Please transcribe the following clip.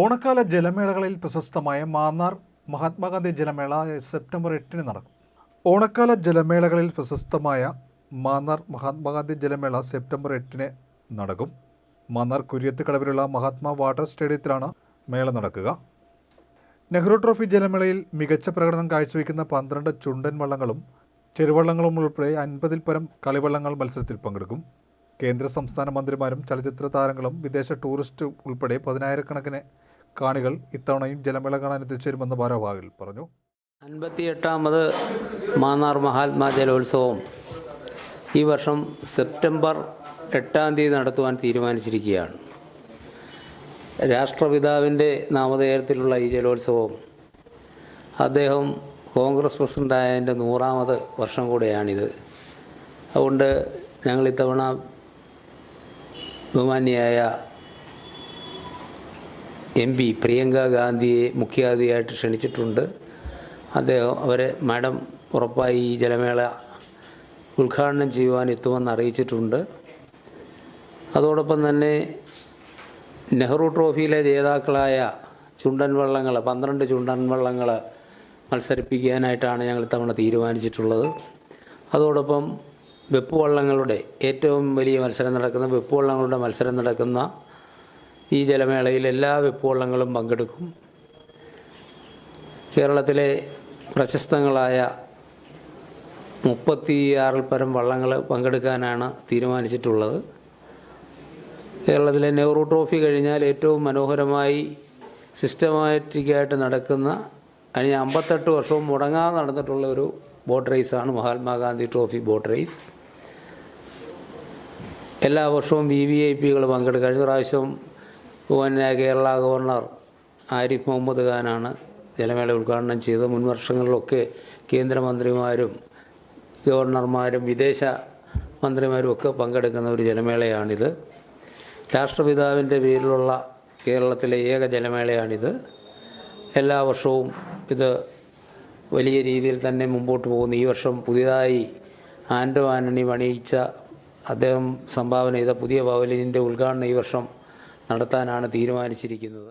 ഓണക്കാല ജലമേളകളിൽ പ്രശസ്തമായ മാന്നാർ മഹാത്മാഗാന്ധി ജലമേള സെപ്റ്റംബർ എട്ടിന് നടക്കും. ഓണക്കാല ജലമേളകളിൽ പ്രശസ്തമായ മാന്നാർ മഹാത്മാഗാന്ധി ജലമേള സെപ്റ്റംബർ എട്ടിന് നടക്കും. മാന്നാർ കുര്യത്ത് കടവിലുള്ള മഹാത്മാ വാട്ടർ സ്റ്റേഡിയത്തിലാണ് മേള നടക്കുക. നെഹ്റു ട്രോഫി ജലമേളയിൽ മികച്ച പ്രകടനം കാഴ്ചവെക്കുന്ന പന്ത്രണ്ട് ചുണ്ടൻ വള്ളങ്ങളും ചെറുവള്ളങ്ങളും ഉൾപ്പെടെ അൻപതിൽ പരം കളിവള്ളങ്ങൾ മത്സരത്തിൽ പങ്കെടുക്കും. കേന്ദ്ര സംസ്ഥാന മന്ത്രിമാരും ചലച്ചിത്ര താരങ്ങളും വിദേശ ടൂറിസ്റ്റ് ഉൾപ്പെടെ പതിനായിരക്കണക്കിന് കാണികൾ ഇത്തവണയും ജലമേള കാണാൻ എത്തിച്ചേരുമെന്ന് ഭാരവാഹികൾ പറഞ്ഞു. അൻപത്തിയെട്ടാമത് മാന്നാർ മഹാത്മാ ജലോത്സവം. ഈ വർഷം സെപ്റ്റംബർ എട്ടാം തീയതി നടത്തുവാൻ തീരുമാനിച്ചിരിക്കുകയാണ്. രാഷ്ട്രപിതാവിന്റെ നാമധേയത്തിലുള്ള ഈ ജലോത്സവം അദ്ദേഹം കോൺഗ്രസ് പ്രസിഡന്റായതിന്റെ നൂറാമത് വർഷം കൂടെയാണിത്. അതുകൊണ്ട് ഞങ്ങൾ ഇത്തവണ ബഹുമാന്യായ എം പി പ്രിയങ്ക ഗാന്ധിയെ മുഖ്യാതിഥിയായിട്ട് ക്ഷണിച്ചിട്ടുണ്ട്. അദ്ദേഹം അവരെ മാഡം ഉറപ്പായി ഈ ജലമേള ഉദ്ഘാടനം ചെയ്യുവാൻ എത്തുമെന്ന് അറിയിച്ചിട്ടുണ്ട്. അതോടൊപ്പം തന്നെ നെഹ്റു ട്രോഫിയിലെ ജേതാക്കളായ ചുണ്ടൻ വള്ളങ്ങൾ പന്ത്രണ്ട് ചുണ്ടൻ വള്ളങ്ങൾ മത്സരിപ്പിക്കാനായിട്ടാണ് ഞങ്ങൾ ഇത്തവണ തീരുമാനിച്ചിട്ടുള്ളത്. അതോടൊപ്പം വെപ്പ് വള്ളങ്ങളുടെ ഏറ്റവും വലിയ മത്സരം നടക്കുന്ന വെപ്പ് വള്ളങ്ങളുടെ മത്സരം നടക്കുന്ന ഈ ജലമേളയിൽ എല്ലാ വെപ്പുവള്ളങ്ങളും പങ്കെടുക്കും. കേരളത്തിലെ പ്രശസ്തങ്ങളായ മുപ്പത്തിയാറിൽ പരം വള്ളങ്ങൾ പങ്കെടുക്കാനാണ് തീരുമാനിച്ചിട്ടുള്ളത്. കേരളത്തിലെ നെഹ്റു ട്രോഫി കഴിഞ്ഞാൽ ഏറ്റവും മനോഹരമായി സിസ്റ്റമാറ്റിക്കായിട്ട് നടക്കുന്ന കഴിഞ്ഞ അമ്പത്തെട്ട് വർഷവും മുടങ്ങാതെ നടന്നിട്ടുള്ള ഒരു ബോട്ട് റേസാണ് മഹാത്മാഗാന്ധി ട്രോഫി ബോട്ട് റേസ്. എല്ലാ വർഷവും വി വി ഐ പികൾ പങ്കെടുക്കും. കഴിഞ്ഞ പ്രാവശ്യം പിന്നെ കേരള ഗവർണർ ആരിഫ് മുഹമ്മദ് ഖാനാണ് ജലമേള ഉദ്ഘാടനം ചെയ്തത്. മുൻ വർഷങ്ങളിലൊക്കെ കേന്ദ്രമന്ത്രിമാരും ഗവർണർമാരും വിദേശ മന്ത്രിമാരും ഒക്കെ പങ്കെടുക്കുന്ന ഒരു ജലമേളയാണിത്. രാഷ്ട്രപിതാവിന്റെ പേരിലുള്ള കേരളത്തിലെ ഏക ജലമേളയാണിത്. എല്ലാ വർഷവും ഇത് വലിയ രീതിയിൽ തന്നെ മുമ്പോട്ട് പോകുന്നു. ഈ വർഷം പുതിയതായി ആൻഡോ ആന്റണി പണിയിച്ച അദ്ദേഹം സംഭാവന ചെയ്ത പുതിയ പവലിയന്റെ ഉദ്ഘാടനം ഈ വർഷം നടത്താനാണ് തീരുമാനിച്ചിരിക്കുന്നത്.